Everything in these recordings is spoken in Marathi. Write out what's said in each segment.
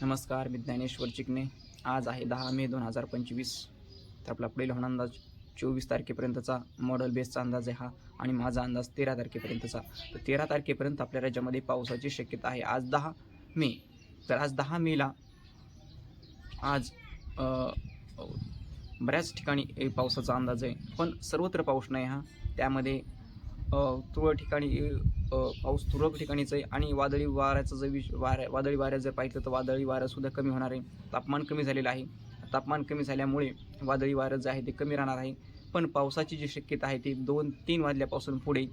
नमस्कार मी ज्ञानेश्वर चिकणे आज आहे दहा मे दोन हजार पंचवीस. तर आपला पुढील हवामान अंदाज चोवीस तारखेपर्यंतचा मॉडल बेसचा अंदाज आहे हा आणि माझा अंदाज तेरा तारखेपर्यंतचा. तर तेरा तारखेपर्यंत आपल्या राज्यामध्ये पावसाची शक्यता आहे. आज दहा मे. तर आज दहा मेला आज बऱ्याच ठिकाणी ए, पावसाचा अंदाज आहे. पण सर्वत्र पाऊस नाही हा. त्यामध्ये तुरळ ठिकाणी पाऊस तुरळक ठिकाणीच आहे आणि वादळी वाऱ्याचं जर विष वाऱ्या वादळी वाऱ्या जर पाहिलं तर वादळी वारंसुद्धा कमी होणार आहे. तापमान कमी झालेलं आहे. तापमान कमी झाल्यामुळे वादळी वारं जे आहे ते कमी राहणार आहे. पण पावसाची जी शक्यता आहे ती दोन तीन वाजल्यापासून पुढे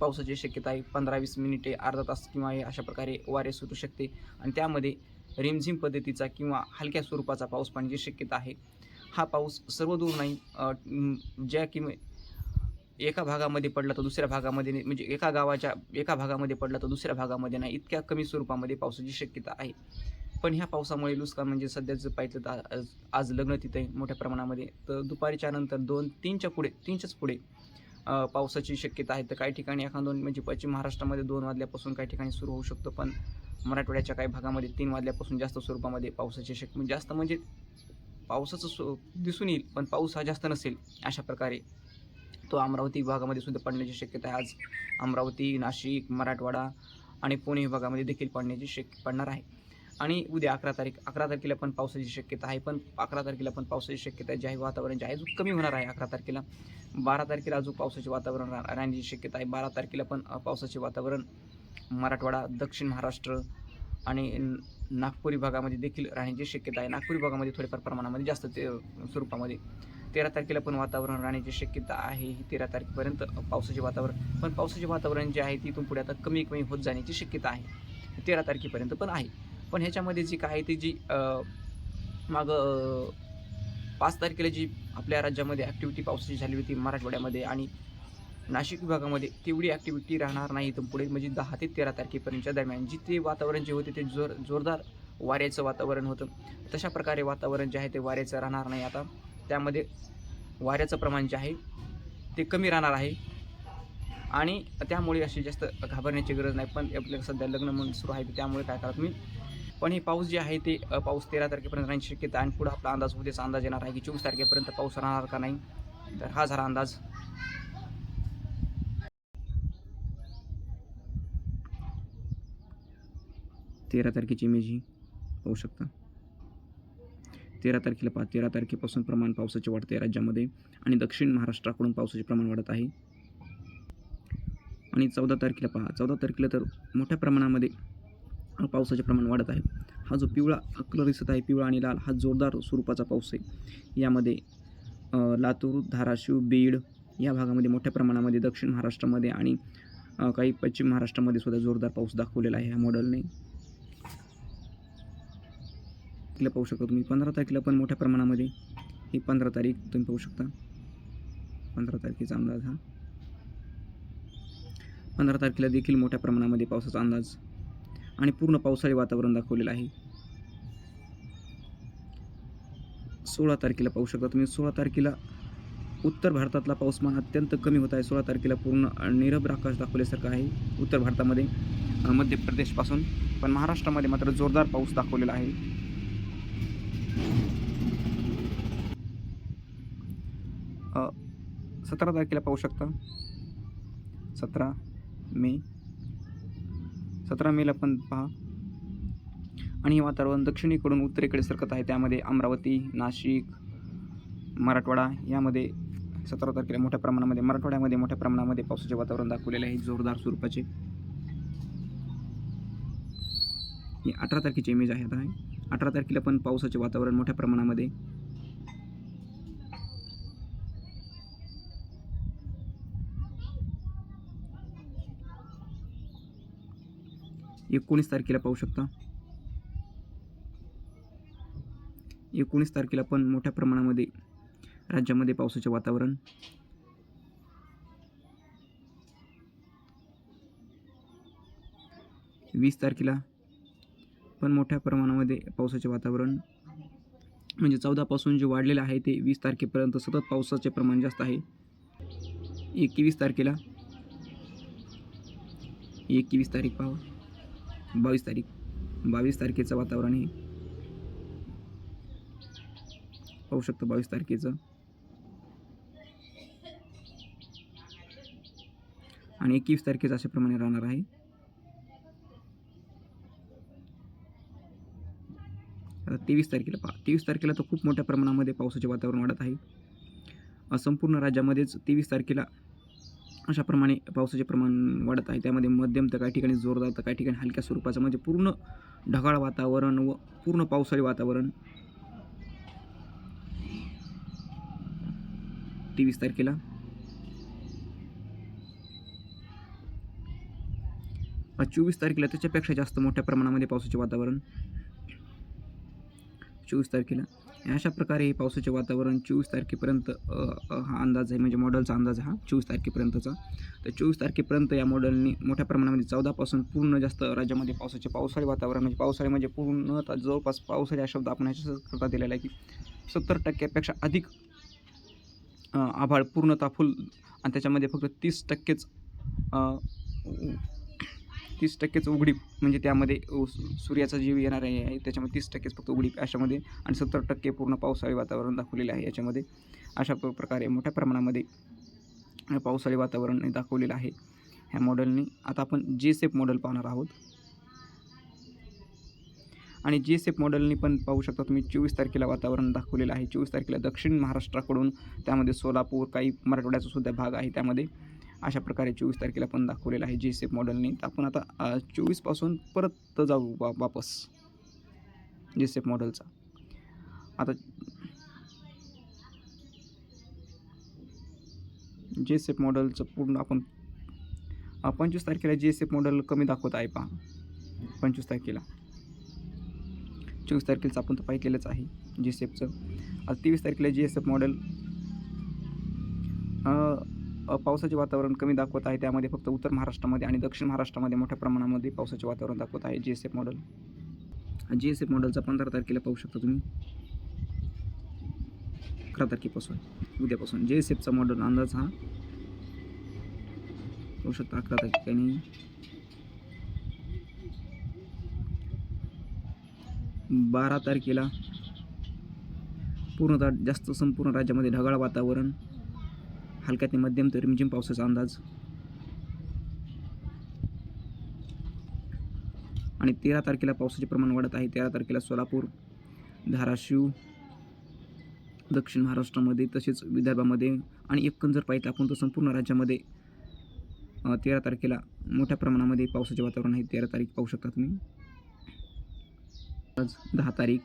पावसाची शक्यता आहे. पंधरा वीस मिनिटे अर्धा तास किंवा हे अशा प्रकारे वारे सुटू शकते. आणि त्यामध्ये रिमझिम पद्धतीचा किंवा हलक्या स्वरूपाचा पाऊस पाण्याची शक्यता आहे. हा पाऊस सर्व दूर नाही. ज्या किंवा एका भागामध्ये पडला तर दुसऱ्या भागामध्ये नाही. म्हणजे एका गावाच्या एका भागामध्ये पडला तर दुसऱ्या भागामध्ये नाही. इतक्या कमी स्वरूपामध्ये पावसाची शक्यता आहे. पण ह्या पावसामुळे नुकसान म्हणजे सध्याचं पाहिजे तर आज आज लग्न तिथं आहे मोठ्या प्रमाणामध्ये. तर दुपारीच्या नंतर दोन तीनच्या पुढे तीनच्याच पुढे पावसाची शक्यता आहे. तर काही ठिकाणी एखाद दोन म्हणजे पश्चिम महाराष्ट्रामध्ये दोन वाजल्यापासून काही ठिकाणी सुरू होऊ शकतो. पण मराठवाड्याच्या काही भागामध्ये तीन वाजल्यापासून जास्त स्वरूपामध्ये पावसाची शक्य म्हणजे जास्त म्हणजे पावसाचं दिसून येईल. पण पाऊस हा जास्त नसेल अशा प्रकारे. तो अमरावती विभागामध्ये सुद्धा पडण्याची शक्यता आहे. आज अमरावती नाशिक मराठवाडा आणि पुणे विभागामध्ये देखील पडण्याची शक्य पडणार आहे. आणि उद्या अकरा तारीख अकरा तारखेला पण पावसाची शक्यता आहे पण अकरा तारखेला पण पावसाची शक्यता आहे. जे आहे वातावरण जे आहे अजून कमी होणार आहे अकरा तारखेला. बारा तारखेला अजून पावसाचे वातावरण रा- राहण्याची शक्यता आहे. बारा तारखेला पण पावसाचे वातावरण मराठवाडा दक्षिण महाराष्ट्र आणि नागपूर विभागामध्ये देखील राहण्याची शक्यता आहे. नागपूर विभागामध्ये थोडेफार प्रमाणामध्ये जास्त ते स्वरूपामध्ये तेरा तारखेला पण वातावरण राहण्याची शक्यता आहे. ही तेरा तारखेपर्यंत पावसाचे वातावरण पण पावसाचे वातावरण जे आहे तिथून पुढे आता कमी कमी होत जाण्याची शक्यता आहे. तेरा तारखेपर्यंत पण आहे. पण ह्याच्यामध्ये जी काय ती जी मागं पाच तारखेला जी आपल्या राज्यामध्ये ॲक्टिव्हिटी पावसाची झाली होती मराठवाड्यामध्ये आणि नाशिक विभागामध्ये तेवढी ॲक्टिव्हिटी राहणार नाही इथून पुढे म्हणजे दहा ते तेरा तारखेपर्यंतच्या दरम्यान जी ते वातावरण जे होते ते जोर जोरदार वाऱ्याचं वातावरण होतं. तशा प्रकारे वातावरण जे आहे ते वाऱ्याचं राहणार नाही आता. त्यामध्ये वाऱ्याचं प्रमाण जे आहे ते कमी राहणार आहे. आणि त्यामुळे अशी जास्त घाबरण्याची गरज नाही. पण आपल्याला सध्या लग्न म्हणून सुरू आहे त्यामुळे काय करा तुम्ही? पण हे पाऊस जे आहे ते पाऊस तेरा तारखेपर्यंत राहण्याची शक्यता. आणि पुढं आपला अंदाज उद्याचा अंदाज येणार आहे की चोवीस तारखेपर्यंत पाऊस राहणार का नाही. तर हा झाला अंदाज. तेरा तारखेची इमेज ही होऊ शकतं. तेरा तारखेला पहा तेरा तारखेपासून प्रमाण पावसाचे वाढते राज्यामध्ये आणि दक्षिण महाराष्ट्राकडून पावसाचे प्रमाण वाढत आहे. आणि चौदा तारखेला पहा चौदा तारखेला तर मोठ्या प्रमाणामध्ये पावसाचे प्रमाण वाढत आहे. हा जो पिवळा कलर दिसत आहे पिवळा आणि लाल हा जोरदार स्वरूपाचा पाऊस आहे. यामध्ये लातूर धाराशिव बीड या भागामध्ये मोठ्या प्रमाणामध्ये दक्षिण महाराष्ट्रामध्ये आणि काही पश्चिम महाराष्ट्रामध्ये सुद्धा जोरदार पाऊस दाखवलेला आहे ह्या मॉडेलने तारखेला पाहू शकता तुम्ही. पंधरा तारखेला पण मोठ्या प्रमाणामध्ये ही पंधरा तारीख तुम्ही पाहू शकता. पंधरा तारखेचा अंदाज हा. पंधरा तारखेला देखील मोठ्या प्रमाणामध्ये पावसाचा अंदाज आणि पूर्ण पावसाळी वातावरण दाखवलेलं आहे. सोळा तारखेला पाहू शकता तुम्ही. सोळा तारखेला उत्तर भारतातला पाऊसमान अत्यंत कमी होत आहे. सोळा तारखेला पूर्ण निरभ्र आकाश दाखवल्यासारखं आहे उत्तर भारतामध्ये. मध्य प्रदेशपासून पण महाराष्ट्रामध्ये मात्र जोरदार पाऊस दाखवलेला आहे. सतरा तारखेला पाहू शकता. सतरा मे. सतरा मेला पण पहा. आणि हे वातावरण दक्षिणेकडून उत्तरेकडे सरकत आहे. त्यामध्ये अमरावती नाशिक मराठवाडा यामध्ये सतरा तारखेला मोठ्या प्रमाणामध्ये मराठवाड्यामध्ये मोठ्या प्रमाणामध्ये पावसाचे वातावरण दाखवलेले आहे. जोरदार स्वरूपाचे. ही अठरा तारखेची इमेज आहे आता. आहे अठरा तारखेला पण पावसाचे वातावरण मोठ्या प्रमाणामध्ये एकोणीस तारखेला पाहू शकता. एकोणीस तारखेला पण मोठ्या प्रमाणामध्ये राज्यामध्ये पावसाचे वातावरण. वीस तारखेला पण मोठ्या प्रमाणामध्ये पावसाचे वातावरण. म्हणजे चौदापासून जे वाढलेलं आहे ते वीस तारखेपर्यंत सतत पावसाचे प्रमाण जास्त आहे. एकवीस तारखेला. एकवीस तारीख पाहा बावीस तारीख बावीस तारखेचं वातावरण आहे पाहू शकतो बावीस तारखेचं. आणि एकवीस तारखेचं अशाप्रमाणे राहणार आहे. आता तेवीस तारखेला पा तेवीस तारखेला तर खूप मोठ्या प्रमाणामध्ये पावसाचे वातावरण वाढत आहे. संपूर्ण राज्यामध्येच तेवीस तारखेला अशाप्रमाणे पावसाचे प्रमाण वाढत आहे. त्यामध्ये मध्यम तर काही ठिकाणी जोरदार तर काही ठिकाणी हलक्या स्वरूपाचं म्हणजे पूर्ण ढगाळ वातावरण व पूर्ण पावसाळी वातावरण. तेवीस तारखेला. चोवीस तारखेला त्याच्यापेक्षा जास्त मोठ्या प्रमाणामध्ये पावसाचे वातावरण. चोवीस तारखेला. अशा प्रकारे पावसाचे वातावरण चोवीस तारखेपर्यंत हा अंदाज आहे म्हणजे मॉडेलचा अंदाज हा चोवीस तारखेपर्यंतचा. तर चोवीस तारखेपर्यंत या मॉडेलनी मोठ्या प्रमाणामध्ये चौदापासून पूर्ण जास्त राज्यामध्ये पावसाचे पावसाळी वातावरण म्हणजे पावसाळी म्हणजे पूर्ण जवळपास पावसाळी हा शब्द आपण ह्याच्याकरता दिलेला आहे की सत्तर टक्क्यापेक्षा अधिक आभाळ पूर्णतः फुल आणि त्याच्यामध्ये फक्त तीस टक्केच तीस टक्केच उघडीप म्हणजे त्यामध्ये सूर्याचा जीव येणार आहे आहे त्याच्यामध्ये तीस टक्केच फक्त उघडीप अशामध्ये आणि सत्तर टक्के पूर्ण पावसाळी वातावरण दाखवलेलं आहे याच्यामध्ये. अशा प- प्रकारे मोठ्या प्रमाणामध्ये पावसाळी वातावरण दाखवलेलं आहे ह्या मॉडेलने आता आपण जे सेफ मॉडेल पाहणार आहोत. आणि जे सेफ मॉडेलनी पण पाहू शकता तुम्ही चोवीस तारखेला वातावरण दाखवलेलं आहे. चोवीस तारखेला दक्षिण महाराष्ट्राकडून त्यामध्ये सोलापूर काही मराठवाड्याचा सुद्धा भाग आहे त्यामध्ये. अशा प्रकारे चोवीस तारखेला पण दाखवलेलं आहे जे सेफ मॉडेलने तर आपण आता चोवीसपासून परत जाऊ वा वापस. जे सेफ मॉडेलचा आता जे सेफ मॉडेलचं पूर्ण आपण पंचवीस तारखेला जे सेफ मॉडेल कमी दाखवत आहे पहा. पंचवीस तारखेला. चोवीस तारखेचं आपण तर पाहिलेलंच आहे जी सेफचं आता तेवीस तारखेला जी एस एफ मॉडेल पावसाचे वातावरण कमी दाखवत आहे. त्यामध्ये फक्त उत्तर महाराष्ट्रामध्ये आणि दक्षिण महाराष्ट्रामध्ये मोठ्या प्रमाणामध्ये पावसाचे वातावरण दाखवत आहे. G S F model G S F मॉडेलचा पंधरा तारखेला पाहू शकता तुम्ही. अकरा तारखेपासून उद्यापासून. जे एस एफचा मॉडेल अंदाज हा पाहू शकता अकरा तारखेने बारा तारखेला पूर्णतः जास्त संपूर्ण राज्यामध्ये ढगाळ वातावरण. हलक्या ते मध्यम ते रिमझिम पावसाचा अंदाज. आणि तेरा तारखेला पावसाचे प्रमाण वाढत आहे. तेरा तारखेला सोलापूर धाराशिव दक्षिण महाराष्ट्रामध्ये तसेच विदर्भामध्ये आणि एकूण जर पाहिजे आपण तर संपूर्ण राज्यामध्ये तेरा तारखेला मोठ्या प्रमाणामध्ये पावसाचे वातावरण आहे. तेरा तारीख पाहू शकता तुम्ही. आज दहा तारीख.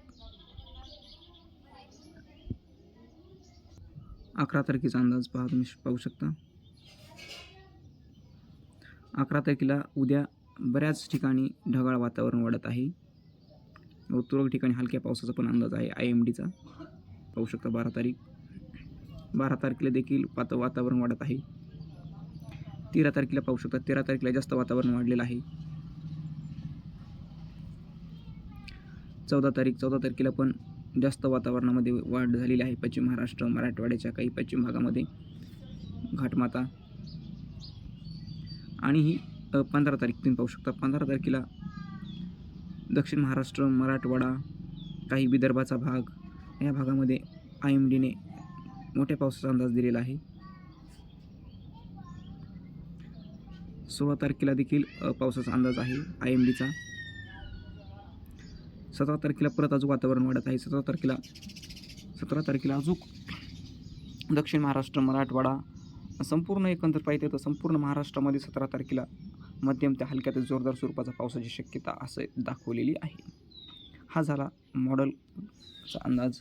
अकरा तारखेचा अंदाज पहा तुम्ही पाहू शकता. अकरा तारखेला उद्या बऱ्याच ठिकाणी ढगाळ वातावरण वाढत आहे. व तुरळक ठिकाणी हलक्या पावसाचा पण अंदाज आहे आय एम डीचा पाहू शकता बारा तारीख. बारा तारखेला देखील पात वातावरण वाढत आहे. तेरा तारखेला पाहू शकता तेरा तारखेला जास्त वातावरण वाढलेलं आहे. चौदा तारीख चौदा तारखेला पण जास्त वातावरणामध्ये वाढ झालेली आहे. पश्चिम महाराष्ट्र मराठवाड्याच्या काही पश्चिम भागामध्ये घाटमाता आणि ही पंधरा तारीख तुम्ही पाहू शकता. पंधरा तारखेला दक्षिण महाराष्ट्र मराठवाडा काही विदर्भाचा भाग या भागामध्ये आय एम डीने मोठ्या पावसाचा अंदाज दिलेला आहे. सोळा तारखेला देखील पावसाचा अंदाज आहे आय एम डीचा. सतरा तारखेला परत अजून वातावरण वाढत आहे. सतरा तारखेला सतरा तारखेला अजून दक्षिण महाराष्ट्र मराठवाडा संपूर्ण एकंदर पाहिजे तर संपूर्ण महाराष्ट्रामध्ये सतरा तारखेला मध्यम ते हलक्या ते जोरदार स्वरूपाचा पावसाची शक्यता असं दाखवलेली आहे. हा झाला मॉडलचा अंदाज.